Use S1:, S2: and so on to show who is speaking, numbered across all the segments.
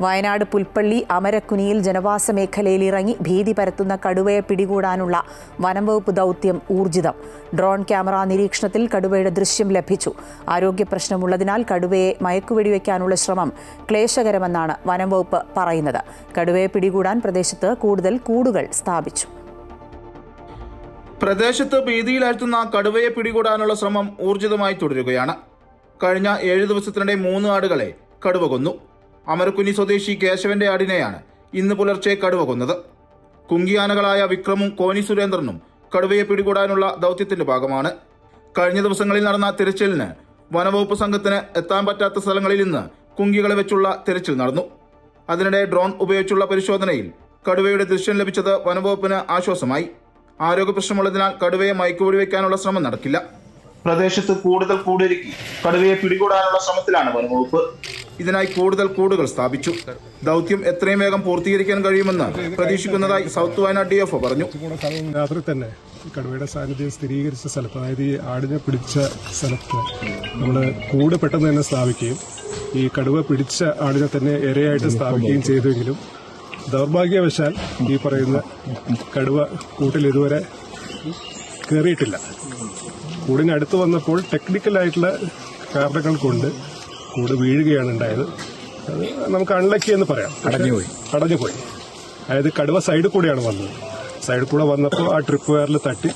S1: വയനാട് പുൽപ്പള്ളി അമരക്കുനിയിൽ ജനവാസ മേഖലയിൽ ഇറങ്ങി ഭീതി പരത്തുന്ന കടുവയെ പിടികൂടാനുള്ള വനംവകുപ്പ് ദൗത്യം ഊർജിതം. ഡ്രോൺ ക്യാമറ നിരീക്ഷണത്തിൽ കടുവയുടെ ദൃശ്യം ലഭിച്ചു. ആരോഗ്യ പ്രശ്നമുള്ളതിനാൽ കടുവയെ മയക്കുവെടിവെക്കാനുള്ള ശ്രമം ക്ലേശകരമെന്നാണ് വനംവകുപ്പ് പറയുന്നത്. കടുവയെ പിടികൂടാൻ പ്രദേശത്ത് കൂടുതൽ കൂടുകൾ സ്ഥാപിച്ചു.
S2: പ്രദേശത്ത് ഭീതിയിലാഴ്ത്തുന്ന കടുവയെ പിടികൂടാനുള്ള ശ്രമം ഊർജിതമായി തുടരുകയാണ്. കഴിഞ്ഞ ഏഴ് ദിവസത്തിനിടെ മൂന്ന് ആടുകളെ കടുവ കൊന്നു. അമരക്കുനി സ്വദേശി കേശവന്റെ ആടിനെയാണ് ഇന്ന് പുലർച്ചെ കടുവ കൊന്നത്. കുങ്കിയാനകളായ വിക്രമും കോനി സുരേന്ദ്രനും കടുവയെ പിടികൂടാനുള്ള ദൗത്യത്തിന്റെ ഭാഗമാണ്. കഴിഞ്ഞ ദിവസങ്ങളിൽ നടന്ന തിരച്ചിലിന് വനവകുപ്പ് സംഘത്തിന് എത്താൻ പറ്റാത്ത സ്ഥലങ്ങളിൽ നിന്ന് കുങ്കികളെ വെച്ചുള്ള തിരച്ചിൽ നടന്നു. അതിനിടെ ഡ്രോൺ ഉപയോഗിച്ചുള്ള പരിശോധനയിൽ കടുവയുടെ ദൃശ്യം ലഭിച്ചത് വനവകുപ്പിന് ആശ്വാസമായി. ആരോഗ്യ പ്രശ്നമുള്ളതിനാൽ കടുവയെ മയക്കുവെടിവെക്കാനുള്ള ശ്രമം നടക്കില്ല. പ്രദേശത്ത് കൂടുതൽ കൂടൊരുക്കി കടുവയെ പിടികൂടാനുള്ള ശ്രമത്തിലാണ് വനവകുപ്പ്. ഇതിനായി കൂടുതൽ കൂടുകൾ സ്ഥാപിച്ചു. ദൗത്യം എത്രയും വേഗം പൂർത്തീകരിക്കാൻ കഴിയുമെന്ന് പ്രതീക്ഷിക്കുന്നതായി സൗത്ത് വയനാട് ഡി എഫ് പറഞ്ഞു.
S3: രാത്രി തന്നെ കടുവയുടെ സാന്നിധ്യം സ്ഥിരീകരിച്ച സ്ഥലത്ത് അതായത് ഈ ആടിനെ പിടിച്ച സ്ഥലത്ത് നമ്മൾ കൂട് പെട്ടെന്ന് തന്നെ സ്ഥാപിക്കുകയും ഈ കടുവ പിടിച്ച ആടിനെ തന്നെ ഇരയായിട്ട് സ്ഥാപിക്കുകയും ചെയ്തുവെങ്കിലും ദൗർഭാഗ്യവശാൽ ഈ പറയുന്ന കടുവ കൂട്ടിൽ ഇതുവരെ കയറിയിട്ടില്ല കൂടിനടുത്ത് വന്നപ്പോൾ ടെക്നിക്കലായിട്ടുള്ള കാരണങ്ങൾ കൊണ്ട് കൂട് വീഴുകയാണ് ഉണ്ടായത്. അത് നമുക്ക് അൺലക്കി എന്ന് പറയാം. അടഞ്ഞുപോയി. അടഞ്ഞുപോയി. അതായത് കടുവ സൈഡിൽ കൂടെയാണ് വന്നത്. സൈഡിൽ കൂടെ വന്നപ്പോൾ ആ ട്രിപ്പ് വയറിൽ തട്ടി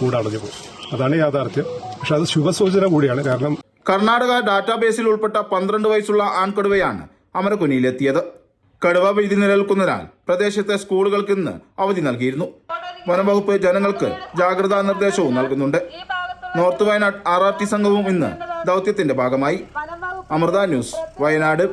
S3: കൂട് അടഞ്ഞു പോയി അതാണ് യാഥാർത്ഥ്യം. പക്ഷെ അത് ശുഭസൂചന കൂടിയാണ്. കാരണം
S2: കർണാടക ഡാറ്റാബേസിൽ ഉൾപ്പെട്ട പന്ത്രണ്ട് വയസ്സുള്ള ആൺകടുവയാണ് അമരക്കുനിയിലെത്തിയത്. കടുവ ഭീതി നിലനിൽക്കുന്നതിനാൽ പ്രദേശത്തെ സ്കൂളുകൾക്ക് ഇന്ന് അവധി നൽകിയിരുന്നു. വനംവകുപ്പ് ജനങ്ങൾക്ക് ജാഗ്രതാ നിർദ്ദേശവും നൽകുന്നുണ്ട്. North Wayanad R R T സംഘവും ഇന്ന് ദൗത്യത്തിന്റെ ഭാഗമായി. അമൃത ന്യൂസ് വയനാട്